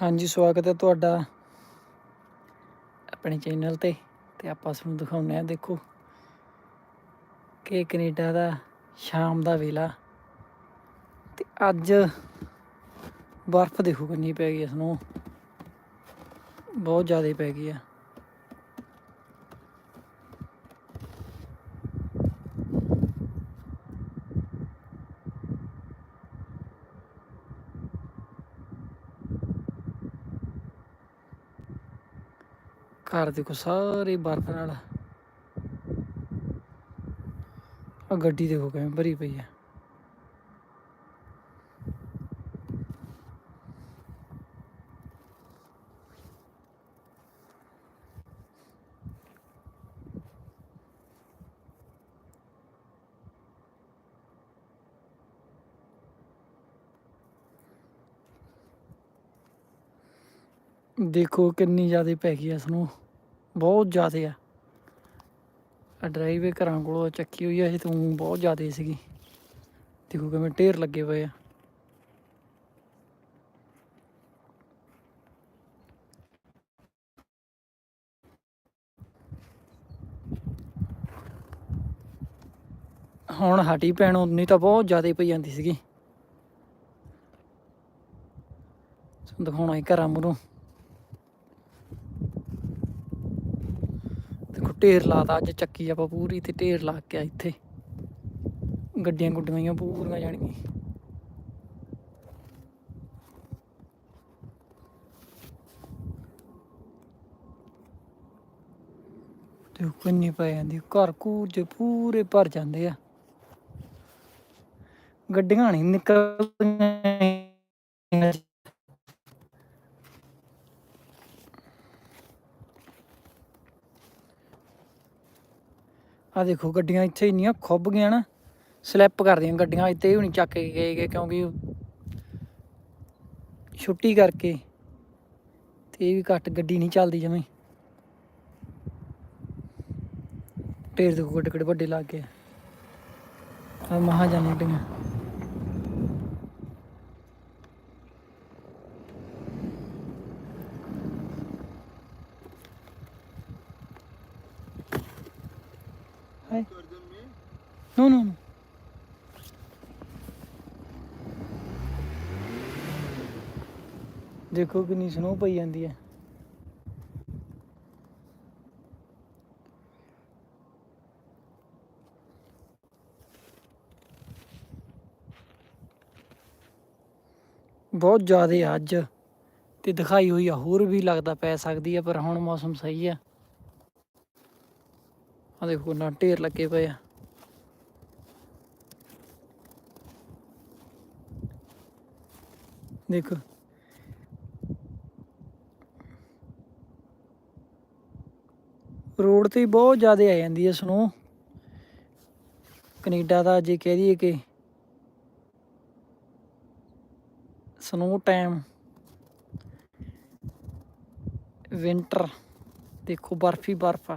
ਹਾਂਜੀ, ਸਵਾਗਤ ਹੈ ਤੁਹਾਡਾ ਆਪਣੇ ਚੈਨਲ ਤੇ ਤੇ ਆਪਾਂ ਤੁਹਾਨੂੰ ਦਿਖਾਉਂਦੇ ਆ ਦੇਖੋ, ਕਿ ਕੈਨੇਡਾ ਦਾ ਸ਼ਾਮ ਦਾ ਵੇਲਾ ਤੇ ਅੱਜ ਬਰਫ਼ ਦੇਖੋ ਕਿੰਨੀ ਪੈ ਗਈ ਇਸ ਨੂੰ ਬਹੁਤ ਜ਼ਿਆਦਾ ਪੈ ਗਈ ਆ ਘਰ ਦੇਖੋ, ਸਾਰੇ ਬਰਫ਼ ਨਾਲ। ਆ ਗੱਡੀ ਦੇਖੋ ਕਿਵੇਂ ਭਰੀ ਪਈ ਹੈ ਦੇਖੋ ਕਿੰਨੀ ਜ਼ਿਆਦਾ ਪੈ ਗਈ ਇਸ ਨੂੰ। ਬਹੁਤ ਜ਼ਿਆਦਾ ਆ। ਆ ਡਰਾਈਵੇ ਘਰਾਂ ਕੋਲੋਂ ਚੱਕੀ ਹੋਈ ਆ, ਇਹ ਤਾਂ ਬਹੁਤ ਜ਼ਿਆਦਾ ਸੀਗੀ। ਦੇਖੋ ਕਿਵੇਂ ਢੇਰ ਲੱਗੇ ਪਏ ਆ। ਹੁਣ ਹਟੀ ਪੈਣ ਉਨੀ ਤਾਂ ਬਹੁਤ ਜ਼ਿਆਦਾ ਪਈ ਜਾਂਦੀ ਸੀਗੀ। ਦਿਖਾਉਣਾ ਹੀ ਘਰਾਂ ਮੂਹਰੋਂ। ਢੇਰ ਲਾਤਾ ਅੱਜ ਚੱਕੀ ਆਪਾਂ ਪੂਰੀ ਤੇ ਢੇਰ ਲਾ ਕੇ ਆ ਇੱਥੇ। ਗੱਡੀਆਂ ਗੁੱਡੀਆਂ ਪੂਰੀਆਂ ਜਾਣਗੀਆਂ। ਤੇ ਉਹ ਕਿੰਨੀ ਪੈ ਜਾਂਦੀ ਘਰ ਘੂਰ ਜੇ ਪੂਰੇ ਭਰ ਜਾਂਦੇ ਆ। ਗੱਡੀਆਂ ਨਹੀਂ ਨਿਕਲਦੀਆਂ। ਆ ਦੇਖੋ, ਗੱਡੀਆਂ ਇੱਥੇ ਇੰਨੀਆਂ ਖੁੱਭ ਗਈਆਂ ਨਾ ਸਲਿੱਪ ਕਰਦੀਆਂ ਗੱਡੀਆਂ, ਇੱਥੇ ਵੀ ਨਹੀਂ ਚੱਕ ਕੇ ਗਏ ਗਏ, ਕਿਉਂਕਿ ਛੁੱਟੀ ਕਰਕੇ ਤੇ ਇਹ ਵੀ ਘੱਟ ਗੱਡੀ ਨਹੀਂ ਚੱਲਦੀ ਜਮੇ ਢੇਰ ਦੇਖੋ ਗੱਡੇ ਗੱਡੇ ਵੱਡੇ ਲੱਗ ਗਏ। ਆ ਮਹਾ ਜਾਣੇ ਗੱਡੀਆਂ ਨੋ ਨੋ ਨੋ ਦੇਖੋ ਕਿੰਨੀ ਸਨੋ ਪਈ ਜਾਂਦੀ ਹੈ। ਬਹੁਤ ਜ਼ਿਆਦਾ ਅੱਜ ਤੇ ਦਿਖਾਈ ਹੋਈ ਆ, ਹੋਰ ਵੀ ਲੱਗਦਾ ਪੈ ਸਕਦੀ ਆ, ਪਰ ਹੁਣ ਮੌਸਮ ਸਹੀ ਆ। ਆ ਦੇਖੋ, ਨਾ ਢੇਰ ਲੱਗੇ ਪਏ ਆ। ਦੇਖੋ। ਰੋਡ ਤੇ ਬਹੁਤ ਜ਼ਿਆਦਾ ਆ ਜਾਂਦੀ ਹੈ ਸਨੋ। ਕੈਨੇਡਾ ਦਾ ਜੇ ਕਹਿ ਦਈਏ ਕਿ ਸਨੋ ਟਾਈਮ। ਵਿੰਟਰ, ਦੇਖੋ ਬਰਫੀ ਬਰਫ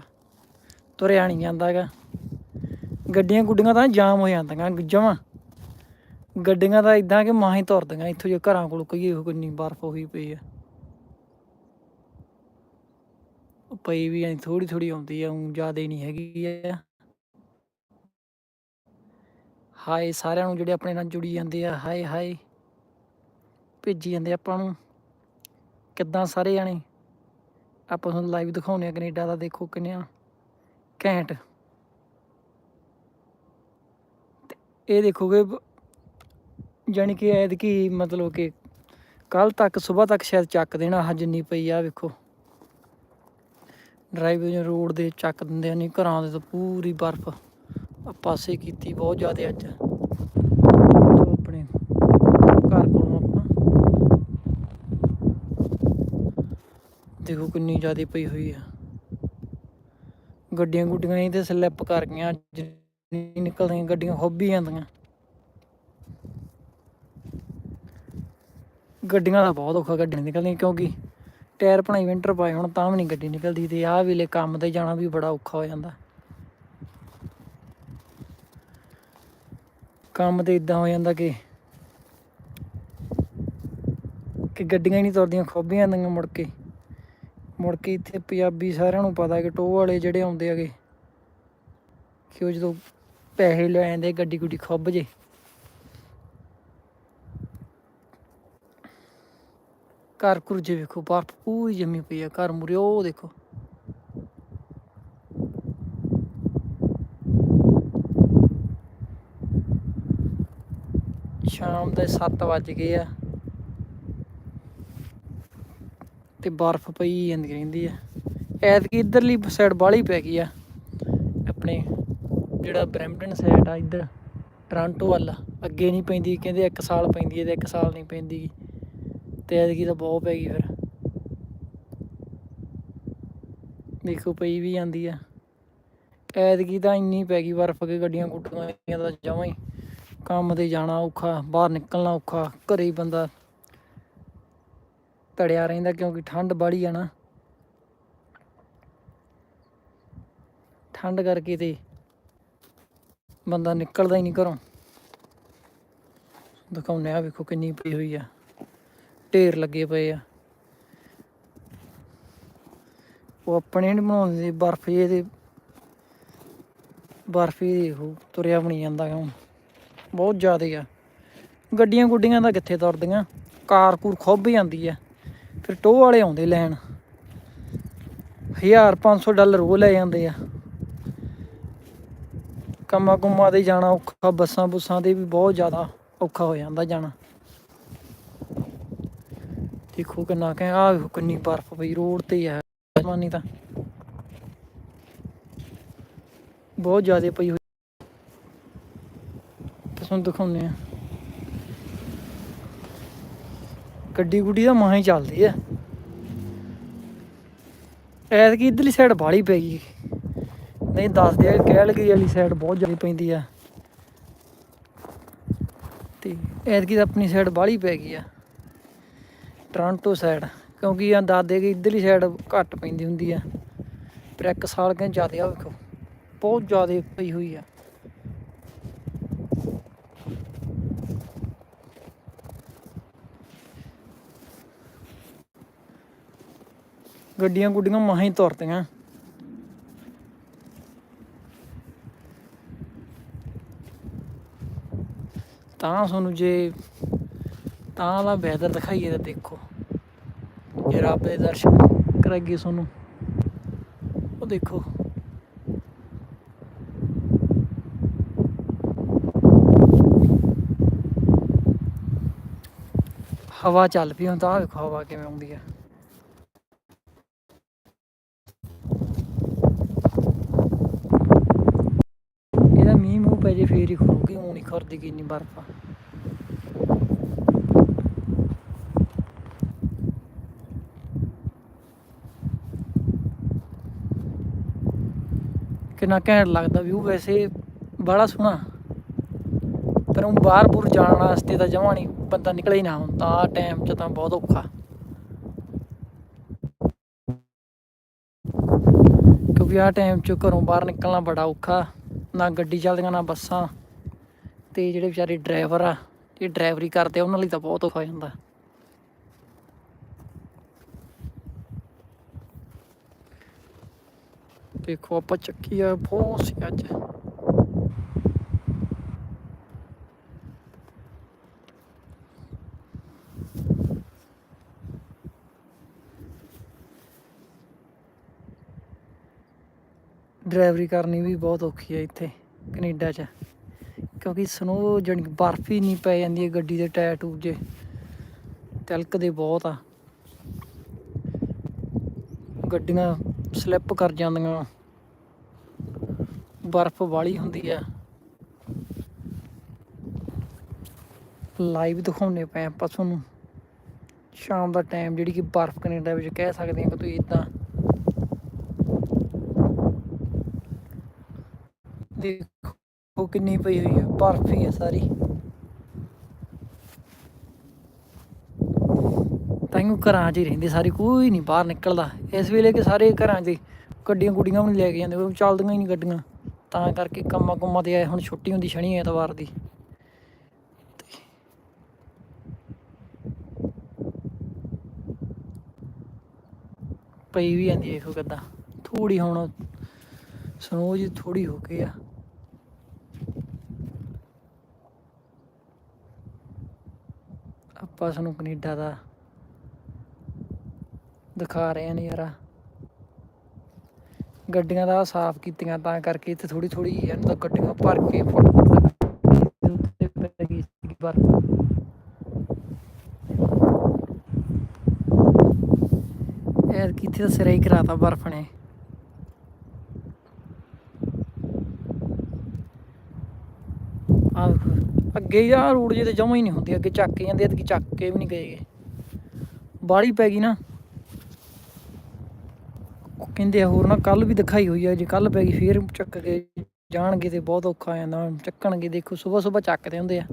ਤੁਰਿਆ ਨਹੀਂ ਜਾਂਦਾ ਗਾ ਗੱਡੀਆਂ ਗੁੱਡੀਆਂ ਤਾਂ ਜਾਮ ਹੋ ਜਾਂਦੀਆਂ, ਜਮਾਂ। ਗੱਡੀਆਂ ਤਾਂ ਇਦਾਂ ਕਿ ਮਾਂ ਹੀ ਤੁਰਦੀਆਂ ਇੱਥੋਂ ਜੇ ਘਰਾਂ ਕੋਲ ਕੋਈ ਉਹ ਕਿੰਨੀ ਬਰਫ਼ ਹੋਈ ਪਈ ਆ। ਪਈ ਵੀ ਐ ਥੋੜੀ ਥੋੜੀ ਆਉਂਦੀ ਆ, ਉਂ ਜ਼ਿਆਦਾ ਨਹੀਂ ਹੈਗੀ ਆ। ਹਾਏ, ਸਾਰਿਆਂ ਨੂੰ ਜਿਹੜੇ ਆਪਣੇ ਨਾਲ ਜੁੜੀ ਜਾਂਦੇ ਆ, ਹਾਏ ਹਾਏ, ਭੇਜੀ ਜਾਂਦੇ ਆਪਾਂ ਨੂੰ। ਕਿੱਦਾਂ ਸਾਰੇ ਜਾਣੇ? ਆਪਾਂ ਤੁਹਾਨੂੰ ਲਾਈਵ ਦਿਖਾਉਂਦੇ ਆ ਕੈਨੇਡਾ ਦਾ, ਦੇਖੋ ਕਿੰਨਿਆ ਘੈਂਟ। ਤੇ ਇਹ ਦੇਖੋਗੇ ਜਾਨੀ ਕਿ ਐਤਕੀ ਮਤਲਬ ਕਿ ਕੱਲ ਤੱਕ, ਸਵੇਰ ਤੱਕ ਸ਼ਾਇਦ ਚੱਕ ਦੇਣਾ ਆਹ ਜਿੰਨੀ ਪਈ ਆ, ਵੇਖੋ। ਡਰਾਈਵਰ ਰੋਡ ਦੇ ਚੱਕ ਦਿੰਦੇ ਆ, ਨਹੀਂ ਘਰਾਂ ਦੇ ਤਾਂ ਪੂਰੀ ਬਰਫ਼ ਪਾਸੇ ਕੀਤੀ ਬਹੁਤ ਜ਼ਿਆਦਾ ਅੱਜ। ਆਪਣੇ ਘਰ ਕੋਲੋਂ ਆਪਾਂ ਦੇਖੋ ਕਿੰਨੀ ਜ਼ਿਆਦਾ ਪਈ ਹੋਈ ਆ। ਗੱਡੀਆਂ ਗੁੱਡੀਆਂ ਇਹ ਤੇ ਸਲਿੱਪ ਕਰ ਗਈਆਂ ਨਿਕਲਦੀਆਂ ਗੱਡੀਆਂ ਹੌਬੀ ਜਾਂਦੀਆਂ ਗੱਡੀਆਂ ਦਾ ਬਹੁਤ ਔਖਾ ਗੱਡੀਆਂ ਨਿਕਲਦੀਆਂ ਕਿਉਂਕਿ ਟਾਇਰ ਭਣਾਈ ਵਿੰਟਰ ਪਾਏ ਹੁਣ ਤਾਂ ਵੀ ਨਹੀਂ ਗੱਡੀ ਨਿਕਲਦੀ ਤੇ ਆਹ ਵੇਲੇ ਕੰਮ ਤੇ ਜਾਣਾ ਵੀ ਬੜਾ ਔਖਾ ਹੋ ਜਾਂਦਾ। ਕੰਮ ਤੇ ਇਦਾਂ ਹੋ ਜਾਂਦਾ ਕਿ ਕਿ ਗੱਡੀਆਂ ਹੀ ਨਹੀਂ ਤੁਰਦੀਆਂ, ਖੋਬੀਆਂ ਆਉਂਦੀਆਂ ਮੁੜ ਕੇ। ਮੁੜ ਕੇ ਇੱਥੇ ਪੰਜਾਬੀ ਸਾਰਿਆਂ ਨੂੰ ਪਤਾ ਕਿ ਟੋਹ ਵਾਲੇ ਜਿਹੜੇ ਆਉਂਦੇ ਹੈਗੇ ਕਿ ਉਹ ਜਦੋਂ ਪੈਸੇ ਲੈ ਜਾਂਦੇ ਗੱਡੀ ਗੁੱਡੀ ਖੁੱਬ ਜੇ। ਘਰ ਘੁਰ ਜੇ ਵੇਖੋ ਬਰਫ ਪੂਰੀ ਜੰਮੀ ਪਈ ਆ, ਘਰ ਮੁਰੇ, ਉਹ ਦੇਖੋ। ਸ਼ਾਮ ਦੇ 7 ਵੱਜ ਗਏ ਆ ਤੇ ਬਰਫ਼ ਪਈ ਜਾਂਦੀ ਰਹਿੰਦੀ ਆ। ਐਤਕੀ ਇਧਰਲੀ ਸਾਈਡ ਬਾਹਲੀ ਪੈ ਗਈ ਆ। ਆਪਣੇ ਜਿਹੜਾ ਬਰੈਂਪਟਨ ਸਾਈਡ ਆ ਇੱਧਰ, ਟ੍ਰਾਂਟੋ ਵੱਲ। ਅੱਗੇ ਨਹੀਂ ਪੈਂਦੀ, ਕਹਿੰਦੇ ਇੱਕ ਸਾਲ ਪੈਂਦੀ ਹੈ ਤੇ ਇੱਕ ਸਾਲ ਨਹੀਂ ਪੈਂਦੀ। ਤੇ ਐਤਕੀ ਤਾਂ ਬਹੁਤ ਪੈ ਗਈ ਫਿਰ। ਦੇਖੋ ਪਈ ਵੀ ਜਾਂਦੀ ਆ। ਐਤਕੀ ਤਾਂ ਇੰਨੀ ਪੈ ਗਈ ਬਰਫ਼ ਕਿ ਗੱਡੀਆਂ ਗੁੱਡੀਆਂ ਦਾ ਜਮਾਂ ਹੀ। ਕੰਮ ਤੇ ਜਾਣਾ ਔਖਾ, ਬਾਹਰ ਨਿਕਲਣਾ ਔਖਾ, ਘਰੇ ਹੀ ਬੰਦਾ ਤੜਿਆ ਰਹਿੰਦਾ ਕਿਉਂਕਿ ਠੰਡ ਬਾੜੀ ਆ ਨਾ। ਠੰਡ ਕਰਕੇ ਤੇ ਬੰਦਾ ਨਿਕਲਦਾ ਹੀ ਨਹੀਂ ਘਰੋਂ। ਦਿਖਾਉਂਦੇ ਆ ਵੇਖੋ ਕਿੰਨੀ ਪਈ ਹੋਈ ਆ। ਢੇਰ ਲੱਗੇ ਪਏ ਆ। ਉਹ ਆਪਣੇ ਨਹੀਂ ਬਣਾਉਂਦੇ ਬਰਫ਼ ਜੇ ਤੇ ਬਰਫ਼ ਹੀ ਦੇਖੋ ਤੁਰਿਆ ਬਣੀ ਜਾਂਦਾ ਹੁਣ। ਬਹੁਤ ਜ਼ਿਆਦਾ ਆ। ਗੱਡੀਆਂ ਗੁੱਡੀਆਂ ਦਾ ਕਿੱਥੇ ਤੁਰਦੀਆਂ? ਕਾਰ ਕੂਰ ਖੁੱਭ ਜਾਂਦੀ ਆ। ਫਿਰ ਟੋਹ ਵਾਲੇ ਆਉਂਦੇ ਲੈਣ। 1500 ਡਾਲਰ ਉਹ ਲੈ ਜਾਂਦੇ ਆ। ਕੰਮਾਂ ਕੁੰਮਾਂ ਤੇ ਜਾਣਾ ਔਖਾ, ਬੱਸਾਂ ਬੁੱਸਾਂ ਤੇ ਵੀ ਬਹੁਤ ਜ਼ਿਆਦਾ ਔਖਾ ਹੋ ਜਾਂਦਾ ਜਾਣਾ। ਦੇਖੋ ਕਿੰਨਾ ਕਹਿ ਆ ਵੇਖੋ ਕਿੰਨੀ ਬਰਫ਼ ਪਈ, ਰੋਡ ਤੇ ਆ ਮਾਨੀ ਤਾਂ। ਬਹੁਤ ਜ਼ਿਆਦਾ ਪਈ ਹੋਈ। ਤੁਹਾਨੂੰ ਦਿਖਾਉਂਦੇ ਆ ਗੱਡੀ ਗੁੱਡੀ ਦਾ ਮਾਂ ਹੀ ਚੱਲਦੀ ਆ। ਐਤਕੀ ਇਧਰਲੀ ਸਾਈਡ ਬਾਹਲੀ ਪੈ ਗਈ। ਨਹੀਂ ਦੱਸਦੇ ਆ ਕਹਿ ਲਗੀ ਵਾਲੀ ਸਾਈਡ ਬਹੁਤ ਜ਼ਿਆਦਾ ਪੈਂਦੀ ਆ। ਤੇ ਐਤਕੀ ਤਾਂ ਆਪਣੀ ਸਾਈਡ ਬਾਹਲੀ ਪੈ ਗਈ ਆ। ਟੋਰਾਂਟੋ ਸਾਈਡ ਕਿਉਂਕਿ ਆ ਦਾਦੇ ਕਿ ਇਧਰਲੀ ਸਾਈਡ ਘੱਟ ਪੈਂਦੀ ਹੁੰਦੀ ਆ। ਪਰ ਇੱਕ ਸਾਲ ਕਹਿੰਦੇ ਜ਼ਿਆਦਾ ਆ, ਵੇਖੋ। ਬਹੁਤ ਜ਼ਿਆਦਾ ਪਈ ਹੋਈ ਆ। ਗੱਡੀਆਂ ਗੁੱਡੀਆਂ ਮਹਾਂ ਹੀ ਤੁਰਦੀਆਂ ਤਾਂ ਤੁਹਾਨੂੰ ਜੇ ਤਾਂ ਦਾ ਵੈਦਰ ਦਿਖਾਈਏ ਤਾਂ ਦੇਖੋ। ਜੇ ਰੱਬ ਦੇ ਦਰਸ਼ਨ ਕਰਾਈਏ ਤੁਹਾਨੂੰ। ਉਹ ਦੇਖੋ। ਹਵਾ ਚੱਲ ਪਈ ਹੁਣ ਤਾਂ ਵੇਖੋ ਹਵਾ ਕਿਵੇਂ ਆਉਂਦੀ ਆ। ਇਹਦਾ ਮੀਂਹ ਮੂੰਹ ਪੈ ਜੇ ਫੇਰ ਹੀ ਖੜੂਗੀ ਹੁਣ ਹੀ ਖਰਦੀ ਕਿ ਇੰਨੀ ਬਰਫ਼ ਆ। ਕਿੰਨਾ ਘੈਂਟ ਲੱਗਦਾ ਵਿਊ ਵੈਸੇ ਬੜਾ ਸੋਹਣਾ। ਪਰ ਉਹ ਬਾਹਰ ਬੁਰ ਜਾਣ ਵਾਸਤੇ ਤਾਂ ਜਮਾਂ ਨਹੀਂ, ਬੰਦਾ ਨਿਕਲੇ ਹੀ ਨਾ ਹੁਣ, ਤਾਂ ਟਾਈਮ 'ਚ ਤਾਂ ਬਹੁਤ ਔਖਾ। ਕਿਉਂਕਿ ਆਹ ਟਾਈਮ 'ਚ ਘਰੋਂ ਬਾਹਰ ਨਿਕਲਣਾ ਬੜਾ ਔਖਾ, ਨਾ ਗੱਡੀ ਚੱਲਦੀਆਂ, ਨਾ ਬੱਸਾਂ। ਤੇ ਜਿਹੜੇ ਵਿਚਾਰੇ ਡਰਾਈਵਰ ਆ, ਇਹ ਡਰਾਈਵਰੀ ਕਰਦੇ ਆ, ਉਹਨਾਂ ਲਈ ਤਾਂ ਬਹੁਤ ਔਖਾ ਹੋ ਜਾਂਦਾ। ਦੇਖੋ ਆਪਾਂ ਚੱਕੀ ਆ ਬਹੁਤ ਸੀ ਅੱਜ ਡਰਾਈਵਰੀ ਕਰਨੀ ਵੀ ਬਹੁਤ ਔਖੀ ਹੈ ਇੱਥੇ, ਕੈਨੇਡਾ 'ਚ। ਕਿਉਂਕਿ ਸਨੋ ਜਣੀ ਬਰਫ਼ ਹੀ ਨਹੀਂ ਪੈ ਜਾਂਦੀ ਹੈ ਗੱਡੀ ਦੇ ਟਾਇਰ ਟੂਬ ਜੇ। ਤਿਲਕਦੇ ਬਹੁਤ ਆ। ਗੱਡੀਆਂ ਸਲਿੱਪ ਕਰ ਜਾਂਦੀਆਂ। ਬਰਫ਼ ਵਾਲੀ ਹੁੰਦੀ ਆ। ਲਾਈਵ ਦਿਖਾਉਣੇ ਪਏ ਆਪਾਂ ਤੁਹਾਨੂੰ। ਸ਼ਾਮ ਦਾ ਟਾਈਮ ਜਿਹੜੀ ਕਿ ਬਰਫ਼ ਕੈਨੇਡਾ ਵਿੱਚ ਕਹਿ ਸਕਦੇ ਹਾਂ ਕਿ ਤੁਸੀਂ ਇਦਾਂ ਦੇਖੋ ਕਿੰਨੀ ਪਈ ਹੋਈ ਹੈ ਬਰਫ਼ ਹੀ ਹੈ ਸਾਰੀ। ਤਾਈਓ ਘਰਾਂ 'ਚ ਹੀ ਰਹਿੰਦੇ, ਸਾਰੇ ਕੋਈ ਨਹੀਂ ਬਾਹਰ ਨਿਕਲਦਾ। ਇਸ ਵੇਲੇ ਕਿ ਸਾਰੇ ਘਰਾਂ 'ਚ ਹੀ ਗੱਡੀਆਂ ਗੁੱਡੀਆਂ ਵੀ ਨਹੀਂ ਲੈ ਕੇ ਜਾਂਦੇ, ਉਹ ਚੱਲਦੀਆਂ ਹੀ ਨਹੀਂ ਗੱਡੀਆਂ। ਤਾਂ ਕਰਕੇ ਕੰਮਾਂ ਕੁੰਮਾਂ ਤੇ ਆਏ, ਹੁਣ ਛੁੱਟੀ ਹੁੰਦੀ ਸ਼ਨੀ ਐਤਵਾਰ ਦੀ। ਪਈ ਵੀ ਜਾਂਦੀ ਦੇਖੋ ਕਿੱਦਾਂ ਥੋੜੀ ਹੁਣ ਸਨੋ ਜੀ ਥੋੜੀ ਹੋ ਗਈ ਆ। ਆਪਾਂ ਸਾਨੂੰ ਕੈਨੇਡਾ ਦਾ ਦਿਖਾ ਰਹੇ ਆ ਨਜ਼ਾਰਾ ਗੱਡੀਆਂ ਦਾ ਸਾਫ਼ ਕੀਤੀਆਂ, ਤਾਂ ਕਰਕੇ ਇੱਥੇ ਥੋੜੀ ਥੋੜੀ ਇਹਨਾਂ ਦਾ ਗੱਡੀਆਂ ਭਰ ਕੇ ਉੱਤੇ ਪੈ ਗਈ ਸੀਗੀ ਬਰਫ਼। ਯਾਰ ਕਿੱਥੇ ਤਾਂ ਸਿਰਾ ਹੀ ਕਰਾਤਾ ਬਰਫ਼ ਨੇ। ਆਹ ਅੱਗੇ ਯਾ ਰੋਡ ਜੇ ਤੇ ਜਮਾ ਹੀ ਨਹੀਂ ਹੁੰਦੀ, ਅੱਗੇ ਚੱਕ ਕੇ ਜਾਂਦੇ ਅੱਗੇ ਚੱਕ ਕੇ ਵੀ ਨਹੀਂ ਗਏ ਬਾੜੀ ਪੈ ਗਈ ਨਾ। ਕਹਿੰਦੇ ਆ ਹੋਰ ਨਾ ਕੱਲ ਵੀ ਦਿਖਾਈ ਹੋਈ ਆ, ਜੇ ਕੱਲ ਪੈ ਗਈ ਫੇਰ ਚੱਕ ਕੇ ਜਾਣਗੇ ਤੇ ਬਹੁਤ ਔਖਾ ਆ ਜਾਂਦਾ, ਚੱਕਣਗੇ, ਦੇਖੋ ਸਵੇਰ ਸਵੇਰ ਚੱਕਦੇ ਹੁੰਦੇ ਆ।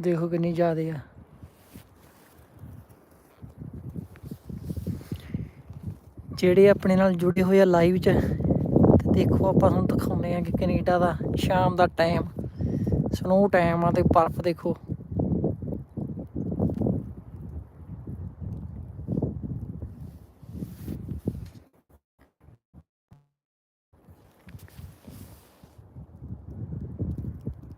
ਦੇਖੋ ਕਿੰਨੀ ਜ਼ਿਆਦੇ ਆ। ਜਿਹੜੇ ਆਪਣੇ ਨਾਲ ਜੁੜੇ ਹੋਏ ਆ ਲਾਈਵ 'ਚ ਦੇਖੋ ਆਪਾਂ ਤੁਹਾਨੂੰ ਦਿਖਾਉਂਦੇ ਆ ਕਿ ਕੈਨੇਡਾ ਦਾ ਸ਼ਾਮ ਦਾ ਟਾਈਮ ਸਨੋ ਟਾਈਮ ਆ ਤੇ ਬਰਫ਼ ਦੇਖੋ।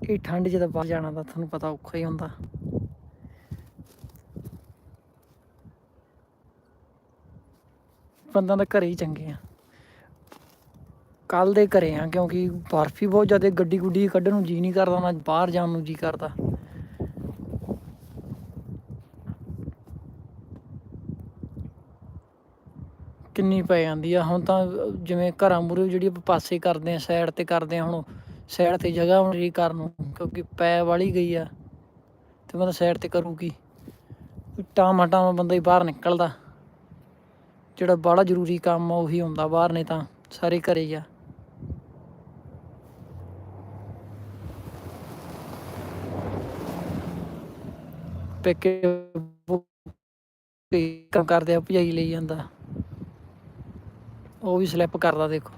ਇਹ ਠੰਡ 'ਚ ਬਾਹਰ ਜਾਣਾ ਤਾਂ ਤੁਹਾਨੂੰ ਪਤਾ ਔਖਾ ਹੀ ਹੁੰਦਾ। ਬੰਦਾ ਤਾਂ ਘਰੇ ਹੀ ਚੰਗੇ ਆ। ਕੱਲ ਦੇ ਘਰੇ ਆ, ਕਿਉਂਕਿ ਬਰਫ਼ ਹੀ ਬਹੁਤ ਜ਼ਿਆਦਾ, ਗੱਡੀ ਗੁੱਡੀ ਕੱਢਣ ਨੂੰ ਜੀ ਨਹੀਂ ਕਰਦਾ, ਨਾ ਬਾਹਰ ਜਾਣ ਨੂੰ ਜੀ ਕਰਦਾ। ਕਿੰਨੀ ਪੈ ਜਾਂਦੀ ਆ। ਹੁਣ ਤਾਂ ਜਿਵੇਂ ਘਰਾਂ ਮੂਰੇ ਜਿਹੜੀ ਆਪਾਂ ਪਾਸੇ ਕਰਦੇ ਆ, ਸਾਈਡ ਤੇ ਕਰਦੇ ਆ, ਹੁਣ ਸਾਈਡ ਤੇ ਜਗ੍ਹਾ ਹੁਣ ਰਹੀ ਕਰਨ ਨੂੰ, ਕਿਉਂਕਿ ਪੈ ਵਾਲੀ ਗਈ ਆ, ਤੇ ਤਾਂ ਸਾਈਡ ਤੇ ਕਰੂਗੀ ਟਾਮਾ ਟਾਮਾ ਬੰਦਾ ਹੀ ਬਾਹਰ ਨਿਕਲਦਾ। ਜਿਹੜਾ ਬੜਾ ਜ਼ਰੂਰੀ ਕੰਮ ਆ, ਉਹੀ ਹੁੰਦਾ ਬਾਹਰ ਨੇ ਤਾਂ ਸਾਰੇ ਘਰੇ ਹੀ ਆ। ਪੇਕੇ ਕੰਮ ਕਰਦੇ ਆ, ਭਜਾਈ ਲਈ ਜਾਂਦਾ। ਉਹ ਵੀ ਸਲਿੱਪ ਕਰਦਾ, ਦੇਖੋ।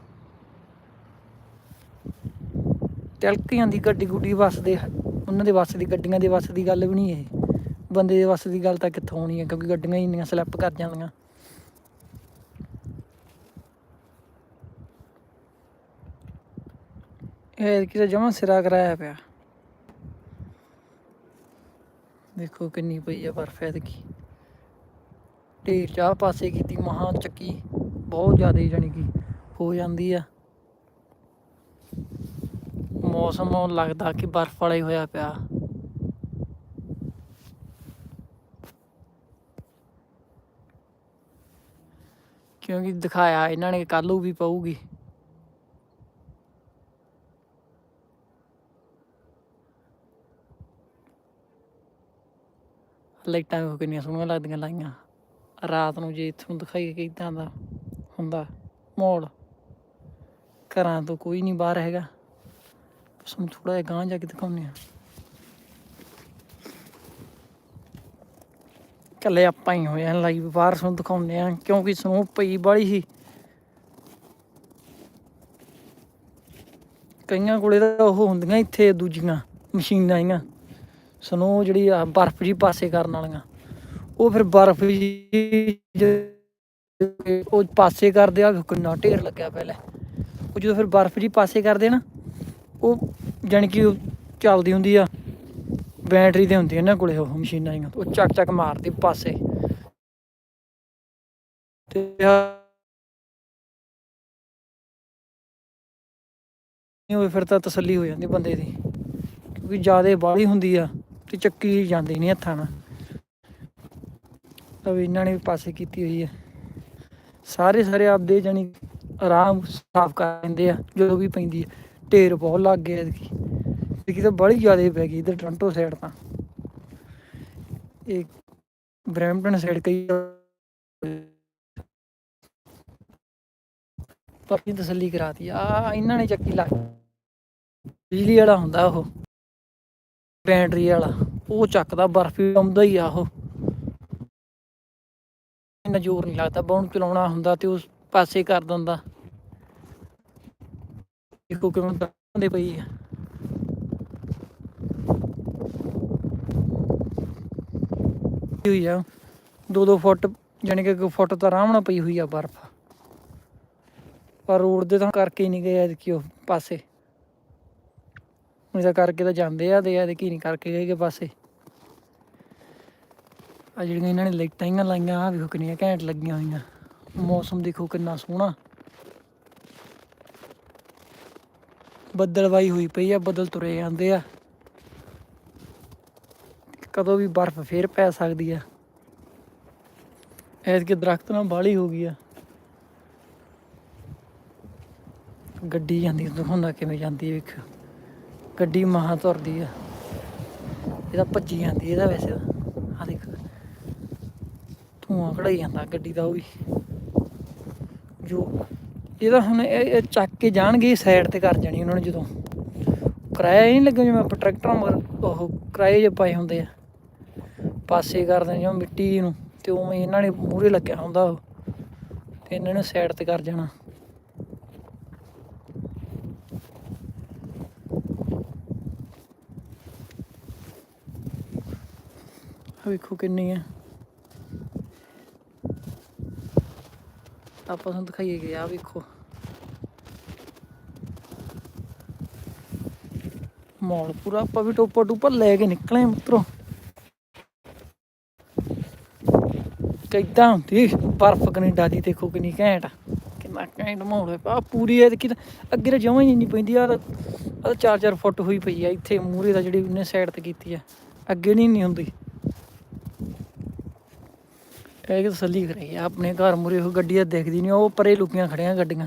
ਤਿਲਕ ਜਾਂਦੀ ਗੱਡੀ ਗੁੱਡੀ ਬੱਸ ਦੇ, ਉਹਨਾਂ ਦੇ ਬੱਸ ਦੀ, ਗੱਡੀਆਂ ਦੇ ਬੱਸ ਦੀ ਗੱਲ ਵੀ ਨਹੀਂ ਇਹ। ਬੰਦੇ ਦੇ ਬੱਸ ਦੀ ਗੱਲ ਤਾਂ ਕਿੱਥੋਂ ਹੋਣੀ ਹੈ ਕਿਉਂਕਿ ਗੱਡੀਆਂ ਇੰਨੀਆਂ ਸਲਿੱਪ ਕਰ ਜਾਂਦੀਆਂ। ਇਹ ਕਿਤੇ ਜਮਾ ਸਿਰਾ ਕਰਾਇਆ ਪਿਆ। ਦੇਖੋ ਕਿੰਨੀ ਪਈ ਆ ਬਰਫ਼ ਐਤਕੀ। ਢੇਰ ਚਾਹ ਪਾਸੇ ਕੀਤੀ ਮਹਾਂ ਚੱਕੀ, ਬਹੁਤ ਜ਼ਿਆਦਾ ਜਾਣੀ ਕਿ ਹੋ ਜਾਂਦੀ ਆ। ਮੌਸਮ ਲੱਗਦਾ ਕਿ ਬਰਫ਼ ਵਾਲਾ ਹੀ ਹੋਇਆ ਪਿਆ। ਕਿਉਂਕਿ ਦਿਖਾਇਆ ਇਹਨਾਂ ਨੇ ਕੱਲ੍ਹ ਵੀ ਪਊਗੀ। ਲਾਈਟਾਂ ਵੇਖੋ ਕਿੰਨੀਆਂ ਸੋਹਣੀਆਂ ਲੱਗਦੀਆਂ ਲਾਈਆਂ। ਰਾਤ ਨੂੰ ਜੇ ਇੱਥੋਂ ਦਿਖਾਈ ਕਿ ਦਾ ਹੁੰਦਾ ਮਾਹੌਲ, ਘਰਾਂ ਤੋਂ ਕੋਈ ਨਹੀਂ ਬਾਹਰ ਹੈਗਾ। ਸਾਨੂੰ ਥੋੜਾ ਜਿਹਾ ਗਾਂਹ ਜਾ ਕੇ ਦਿਖਾਉਂਦੇ ਆ ਕੱਲੇ ਆਪਾਂ ਹੀ ਹੋਇਆ ਆ ਲਾਈਵ ਬਾਹਰ ਸਾਨੂੰ ਦਿਖਾਉਂਦੇ ਆ ਕਿਉਂਕਿ ਸਨੋ ਪਈ ਬਾਲੀ ਸੀ। ਕਈਆਂ ਕੋਲੇ ਤਾਂ ਉਹ ਹੁੰਦੀਆਂ ਇੱਥੇ, ਦੂਜੀਆਂ ਮਸ਼ੀਨਾਂ ਆਈਆਂ। ਸਨੋ ਜਿਹੜੀ ਆ ਬਰਫ਼ ਜੀ ਪਾਸੇ ਕਰਨ ਵਾਲੀਆਂ, ਉਹ ਫਿਰ ਬਰਫ਼ ਜੀ ਉਹ ਪਾਸੇ ਕਰਦੇ ਆ ਕਿੰਨਾ ਢੇਰ ਲੱਗਿਆ ਪਹਿਲੇ। ਉਹ ਜਦੋਂ ਫਿਰ ਬਰਫ਼ ਜੀ ਪਾਸੇ ਕਰਦੇ ਨਾ, ਉਹ ਜਾਣੀ ਕਿ ਚੱਲਦੀ ਹੁੰਦੀ ਆ, ਬੈਟਰੀ ਤੇ ਹੁੰਦੀ ਇਹਨਾਂ ਕੋਲੇ ਉਹ ਮਸ਼ੀਨਾਂ ਆਈਆਂ ਉਹ ਚੱਕ ਚੱਕ ਮਾਰਦੀ ਪਾਸੇ। ਤੇ ਆਹ ਫਿਰ ਤਾਂ ਤਸੱਲੀ ਹੋ ਜਾਂਦੀ ਬੰਦੇ ਦੀ, ਕਿਉਂਕਿ ਜ਼ਿਆਦਾ ਬਾਹਲੀ ਹੁੰਦੀ ਆ। ਤੇ ਚੱਕੀ ਜਾਂਦੀ ਨਹੀਂ ਹੱਥਾਂ ਨਾਲ। ਤਾਂ ਇਹਨਾਂ ਨੇ ਵੀ ਪਾਸੇ ਕੀਤੀ ਹੋਈ ਹੈ। ਸਾਰੇ ਸਾਰੇ ਆਪਦੇ ਜਾਣੀ ਆਰਾਮ ਸਾਫ਼ ਕਰ ਲੈਂਦੇ ਆ, ਜਦੋਂ ਵੀ ਪੈਂਦੀ ਹੈ ਢੇਰ ਬਹੁਤ ਲੱਗ ਗਿਆ ਇਹਦੀ ਇਹਦੀ ਤਾਂ ਬੜੀ ਜ਼ਿਆਦਾ ਪੈ ਗਈ, ਇਧਰ ਟ੍ਰਾਂਟੋ ਸਾਈਡ ਤਾਂ। ਇਹ ਬਰੈਂਪਟਨ ਸਾਈਡ ਕਈ ਪਾਪੀ ਤਸੱਲੀ ਕਰਾਤੀ। ਆ ਇਹਨਾਂ ਨੇ ਚੱਕੀ ਲਾ ਬਿਜਲੀ ਵਾਲਾ ਹੁੰਦਾ ਉਹ। ਬੈਟਰੀ ਵਾਲਾ, ਉਹ ਚੱਕਦਾ ਬਰਫੀ ਆਉਂਦਾ ਹੀ ਆ ਉਹ। ਇੰਨਾ ਜ਼ੋਰ ਨਹੀਂ ਲੱਗਦਾ, ਬਾ ਚਲਾਉਣਾ ਹੁੰਦਾ ਤੇ ਉਸ ਪਾਸੇ ਕਰ ਦਿੰਦਾ। ਦੇਖੋ ਕਿਵੇਂ ਦੰਦੇ ਪਈ ਆ। ਹੋਈ ਆ? ਦੋ ਦੋ ਫੁੱਟ, ਜਾਣੀ ਕਿ ਇੱਕ ਫੁੱਟ ਤਾਂ ਆਰਾਮ ਨਾਲ ਪਈ ਹੋਈ ਆ ਬਰਫ਼। ਪਰ ਰੋਡ ਦੇ ਤਾਂ ਕਰਕੇ ਹੀ ਨਹੀਂ ਗਏ ਐਤਕੀ ਉਹ ਪਾਸੇ। ਨਹੀਂ ਤਾਂ ਕਰਕੇ ਤਾਂ ਜਾਂਦੇ ਆ ਤੇ ਐਤਕੀ ਨਹੀਂ ਕਰਕੇ ਗਏ ਗੇ ਪਾਸੇ। ਆ ਜਿਹੜੀਆਂ ਇਹਨਾਂ ਨੇ ਲਾਈਟਾਂ ਹੀ ਲਾਈਆਂ ਆ ਵੇਖੋ ਕਿੰਨੀਆਂ ਘੈਂਟ ਲੱਗੀਆਂ ਹੋਈਆਂ। ਮੌਸਮ ਦੇਖੋ ਕਿੰਨਾ ਸੋਹਣਾ। ਬੱਦਲਵਾਈ ਹੋਈ ਪਈ ਆ, ਬੱਦਲ ਤੁਰੇ ਜਾਂਦੇ ਆ। ਕਦੋਂ ਵੀ ਬਰਫ਼ ਫੇਰ ਪੈ ਸਕਦੀ ਆ। ਐਤਕੀ ਦਰਖਤ ਨਾਲ ਬਾਲੀ ਹੋ ਗਈ ਆ। ਗੱਡੀ ਜਾਂਦੀ ਦਿਖਾਉਂਦਾ ਕਿਵੇਂ ਜਾਂਦੀ ਵੇਖ ਗੱਡੀ ਮਹਾ ਤੁਰਦੀ ਆ। ਇਹਦਾ ਭੱਜੀ ਜਾਂਦੀ ਇਹਦਾ ਵੈਸੇ ਆ ਦੇਖ। ਧੂਆਂ ਕਢਾਈ ਜਾਂਦਾ ਗੱਡੀ ਦਾ ਉਹ ਵੀ। ਜੋ ਇਹਦਾ ਹੁਣ ਇਹ ਚੱਕ ਕੇ ਜਾਣਗੇ ਸਾਈਡ ਤੇ ਕਰ ਜਾਣੀ ਉਹਨਾਂ ਨੇ ਜਦੋਂ। ਕਿਰਾਇਆ ਹੀ ਨਹੀਂ ਲੱਗਾ ਜਿਵੇਂ ਆਪਾਂ ਟਰੈਕਟਰਾਂ ਮਗਰ ਉਹ ਕਿਰਾਏ ਜੇ ਪਾਏ ਹੁੰਦੇ ਆ। ਪਾਸੇ ਕਰਦੇ ਜਿਵੇਂ ਮਿੱਟੀ ਨੂੰ ਤੇ ਉਵੇਂ ਇਹਨਾਂ ਨੇ ਮੂਹਰੇ ਲੱਗਿਆ ਹੁੰਦਾ ਉਹ। ਤੇ ਇਹਨਾਂ ਨੇ ਸਾਈਡ ਤੇ ਕਰ ਜਾਣਾ। ਵੇਖੋ ਕਿੰਨੀ ਆ ਆਪਾਂ ਤੁਹਾਨੂੰ ਦਿਖਾਈਏ ਕਿ ਆ ਵੇਖੋ ਮੌਲ ਪੂਰਾ ਆਪਾਂ ਵੀ ਟੋਪਾ ਟੂਪਾ ਲੈ ਕੇ ਨਿਕਲੇ ਆਂ ਮਿੱਤਰੋ ਕਿੱਦਾਂ ਹੁੰਦੀ ਬਰਫ਼ ਕੈਨੇਡਾ ਦੀ ਦੇਖੋ ਕਿੰਨੀ ਘੈਂਟ ਕਿੰਨਾ ਘੈਂਟ ਮਾਹੌਲ ਹੈ ਆ ਪੂਰੀ ਇਹ ਕਿ ਅੱਗੇ ਤਾਂ ਜਮਾਂ ਹੀ ਨਹੀਂ ਪੈਂਦੀ ਆ ਆ 4-4 ਫੁੱਟ ਹੋਈ ਪਈ ਆ ਇੱਥੇ ਮੂਰੇ ਦਾ ਜਿਹੜੀ ਉਹਨੇ ਸਾਈਡ ਤੇ ਕੀਤੀ ਆ ਅੱਗੇ ਨਹੀਂ ਨਹੀਂ ਹੁੰਦੀ ਇਹ ਕਿ ਤਸੱਲੀ ਕਰਾਈ ਆਪਣੇ ਘਰ ਮੂਰੇ ਉਹ ਗੱਡੀ ਦੇਖਦੀ ਨਹੀਂ ਉਹ ਪਰੇ ਲੁਕੀਆਂ ਖੜੀਆਂ ਗੱਡੀਆਂ।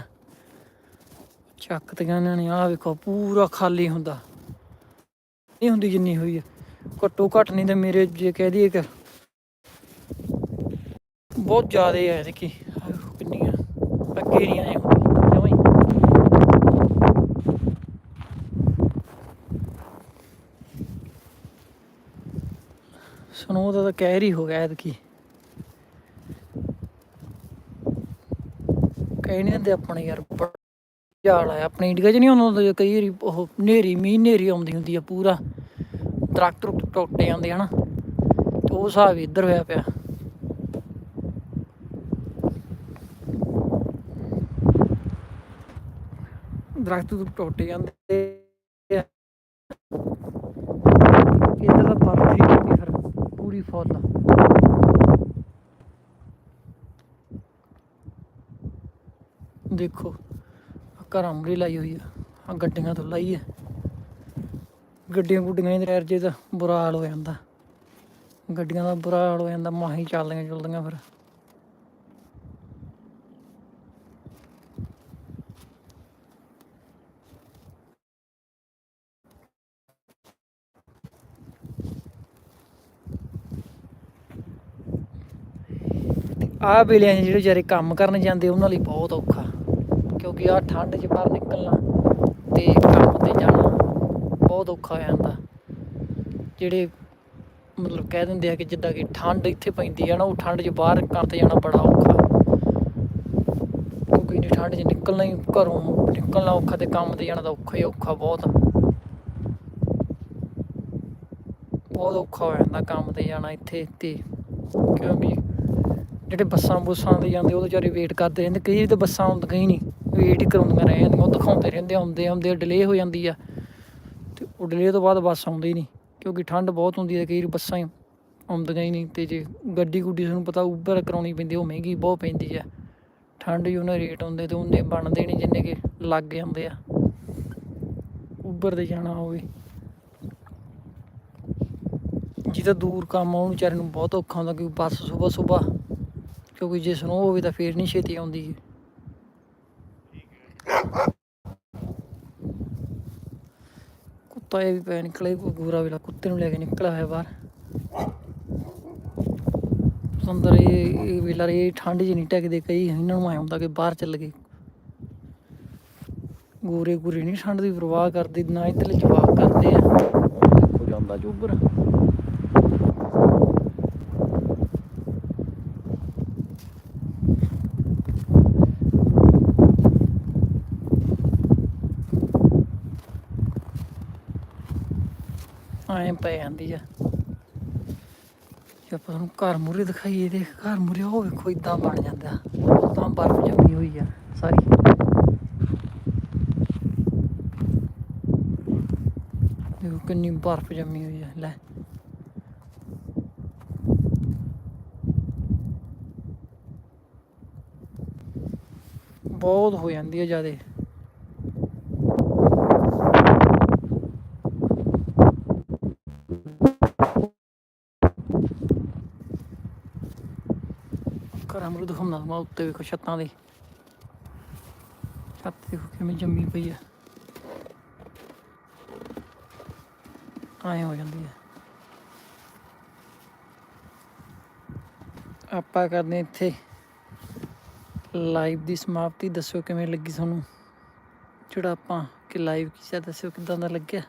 ਚੱਕ ਤੇ ਇਹਨਾਂ ਨੇ ਆ ਵੇਖੋ, ਪੂਰਾ ਖਾਲੀ ਹੁੰਦਾ। ਨਹੀਂ ਹੁੰਦੀ ਜਿੰਨੀ ਹੋਈ ਹੈ ਘੱਟੋ ਘੱਟ ਨਹੀਂ ਤੇ ਮੇਰੇ ਜੇ ਕਹਿ ਦਈਏ ਕਿ ਬਹੁਤ ਜ਼ਿਆਦਾ ਹੈ ਦੇਖੀ ਆਹ ਕਿੰਨੀਆਂ, ਅੱਗੇ ਨਹੀਂ ਆਏ ਸਨੋ ਦਾ ਤਾਂ ਕਹਿਰ ਹੀ ਹੋ ਗਿਆ ਐਤਕੀ। ਕਹਿ ਨਹੀਂ ਦਿੰਦੇ ਆਪਣੇ ਯਾਰ ਜਾਲ ਆ ਆਪਣੇ ਇੰਡੀਆ 'ਚ ਨਹੀਂ ਹੁੰਦਾ ਕਈ ਵਾਰੀ ਉਹ ਨੇਰੀ ਮੀਂਹ ਨੇਰੀ ਆਉਂਦੀ ਹੁੰਦੀ ਆ ਪੂਰਾ। ਦਰਖਤ ਰੁੱਖ ਜਾਂਦੇ ਹਨਾ ਤੇ ਉਹ ਹਿਸਾਬ ਹੀ ਇੱਧਰ ਹੋਇਆ ਪਿਆ। ਦਰਖਤ ਰੁੱਖ ਟੁੱਟ ਜਾਂਦੇ ਇੱਧਰ ਤਾਂ ਬਰਫ਼ ਹੀ ਫਿਰ ਪੂਰੀ ਫੁੱਲ। ਦੇਖੋ। ਘਰਾਂ ਮੂਹਰੇ ਲਾਈ ਹੋਈ ਆ। ਆ ਗੱਡੀਆਂ ਤੋਂ ਲਾਈ ਹੈ ਗੱਡੀਆਂ ਗੁੱਡੀਆਂ ਦੇ ਟਾਇਰ ਜੇ ਤਾਂ ਬੁਰਾ ਹਾਲ ਹੋ ਜਾਂਦਾ। ਗੱਡੀਆਂ ਦਾ ਬੁਰਾ ਹਾਲ ਹੋ ਜਾਂਦਾ। ਮਾਹੀ ਚੱਲਦੀਆਂ ਚੁਲਦੀਆਂ ਫਿਰ। ਆ ਵੇਲੇ ਜਿਹੜੇ ਵਿਚਾਰੇ ਕੰਮ ਕਰਨ ਜਾਂਦੇ, ਉਹਨਾਂ ਲਈ ਬਹੁਤ ਔਖਾ। ਕਿਉਂਕਿ ਆ ਠੰਡ 'ਚ ਬਾਹਰ ਨਿਕਲਣਾ ਤੇ ਕੰਮ ਤੇ ਜਾਣਾ ਬਹੁਤ ਔਖਾ ਹੋ ਜਾਂਦਾ। ਜਿਹੜੇ ਮਤਲਬ ਕਹਿ ਦਿੰਦੇ ਆ ਕਿ ਜਿੱਦਾਂ ਕਿ ਠੰਡ ਇੱਥੇ ਪੈਂਦੀ ਆ ਨਾ, ਉਹ ਠੰਡ 'ਚ ਬਾਹਰ ਕੰਮ ਤੇ ਜਾਣਾ ਬੜਾ ਔਖਾ। ਕਿਉਂਕਿ ਇੰਨੀ ਠੰਡ 'ਚ ਨਿਕਲਣਾ ਹੀ ਘਰੋਂ ਨਿਕਲਣਾ ਔਖਾ ਤੇ ਕੰਮ ਤੇ ਜਾਣਾ ਤਾਂ ਔਖਾ ਹੀ ਔਖਾ ਬਹੁਤ। ਬਹੁਤ ਔਖਾ ਹੋ ਜਾਂਦਾ ਕੰਮ ਤੇ ਜਾਣਾ ਇੱਥੇ ਤੇ, ਕਿਉਂਕਿ ਜਿਹੜੇ ਬੱਸਾਂ ਬੁੱਸਾਂ ਤੇ ਜਾਂਦੇ ਉਹ ਵਿਚਾਰੇ ਵੇਟ ਕਰਦੇ ਰਹਿੰਦੇ, ਕਈ ਤਾਂ ਬੱਸਾਂ ਆਉਂਦੀਆਂ ਹੀ ਨਹੀਂ। ਵੇਟ ਹੀ ਕਰਾਉਂਦੀਆਂ ਰਹਿ ਜਾਂਦੀਆਂ ਉਹ ਦਿਖਾਉਂਦੇ ਰਹਿੰਦੇ ਆਉਂਦੇ ਆਉਂਦੇ ਡਿਲੇ ਹੋ ਜਾਂਦੀ ਆ। ਤੇ ਉਹ ਡਿਲੇ ਤੋਂ ਬਾਅਦ ਬੱਸ ਆਉਂਦੀ ਨਹੀਂ, ਕਿਉਂਕਿ ਠੰਡ ਬਹੁਤ ਹੁੰਦੀ ਹੈ ਕਈ ਵਾਰੀ ਬੱਸਾਂ ਹੀ ਆਉਂਦੀਆਂ ਹੀ ਨਹੀਂ, ਤੇ ਜੇ ਗੱਡੀ ਗੁੱਡੀ ਤੁਹਾਨੂੰ ਪਤਾ ਉਬਰ ਕਰਾਉਣੀ ਪੈਂਦੀ, ਉਹ ਮਹਿੰਗੀ ਬਹੁਤ ਪੈਂਦੀ ਆ। ਠੰਡ ਹੀ ਉਹਨਾਂ ਰੇਟ ਹੁੰਦੇ ਤੇ ਉਹਨੇ ਬਣਦੇ ਨਹੀਂ ਜਿੰਨੇ ਕਿ ਲੱਗ ਜਾਂਦੇ ਆ। ਉਬਰ ਦੇ ਜਾਣਾ ਹੋਵੇ। ਜਿਹਦਾ ਦੂਰ ਕੰਮ ਆ, ਉਹਨੂੰ ਵਿਚਾਰੇ ਨੂੰ ਬਹੁਤ ਔਖਾ ਹੁੰਦਾ, ਕਿਉਂਕਿ ਬੱਸ ਸਵੇਰ ਸਵੇਰ ਕਿਉਂਕਿ ਜੇ ਸਨੋ ਹੋਵੇ ਤਾਂ ਫੇਰ ਨਹੀਂ ਛੇਤੀ ਆਉਂਦੀ। ਕੁੱਤਾ ਇਹ ਵੀ ਪੈ ਨਿਕਲੇ ਕੋਈ ਗੋਰਾ ਵੇਲਾ ਕੁੱਤੇ ਨੂੰ ਲੈ ਕੇ ਨਿਕਲਿਆ ਹੋਇਆ ਬਾਹਰ। ਅੰਦਰ ਇਹ ਇਹ ਵੇਲਾ ਇਹ ਠੰਡ 'ਚ ਨਹੀਂ ਟਿਕਦੇ ਕਈ ਇਹਨਾਂ ਨੂੰ ਆਇਆ ਹੁੰਦਾ ਕਿ ਬਾਹਰ ਚੱਲ ਗਏ। ਗੋਰੇ ਗੋਰੇ ਨਹੀਂ ਠੰਡ ਦੀ ਪਰਵਾਹ ਕਰਦੇ, ਨਾ ਇੱਧਰਲੇ ਜਵਾਕ ਕਰਦੇ ਆ। ਹੋ ਜਾਂਦਾ ਜੁਬਰ ਐਂ ਪੈ ਜਾਂਦੀ ਆ। ਜੇ ਆਪਾਂ ਤੁਹਾਨੂੰ ਘਰ ਮੂਰੇ ਦਿਖਾਈਏ ਤੇ ਘਰ ਮੂਰੇ ਉਹ ਵੇਖੋ ਇਦਾਂ ਬਣ ਜਾਂਦਾ। ਤਾਂ ਬਰਫ਼ ਜੰਮੀ ਹੋਈ ਆ, ਸਾਰੀ। ਦੇਖੋ ਕਿੰਨੀ ਬਰਫ਼ ਜੰਮੀ ਹੋਈ ਆ, ਲੈ। ਬਹੁਤ ਹੋ ਜਾਂਦੀ ਆ ਜਿਆਦੇ। ਘਰਾਂ ਨੂੰ ਦਿਖਾਉਂਦਾ ਮੈਂ ਉੱਤੇ ਵੇਖੋ ਛੱਤਾਂ ਦੇ। ਛੱਤ ਦੇਖੋ ਕਿਵੇਂ ਜੰਮੀ ਪਈ ਹੈ ਆਏ ਹੋ ਜਾਂਦੀ ਹੈ ਆਪਾਂ ਕਰਦੇ ਇੱਥੇ ਲਾਈਵ ਦੀ ਸਮਾਪਤੀ। ਦੱਸੋ ਕਿਵੇਂ ਲੱਗੀ ਤੁਹਾਨੂੰ? ਜਿਹੜਾ ਆਪਾਂ ਕਿ ਲਾਈਵ ਕੀਤਾ, ਦੱਸਿਓ ਕਿਦਾਂ ਦਾ ਲੱਗਿਆ?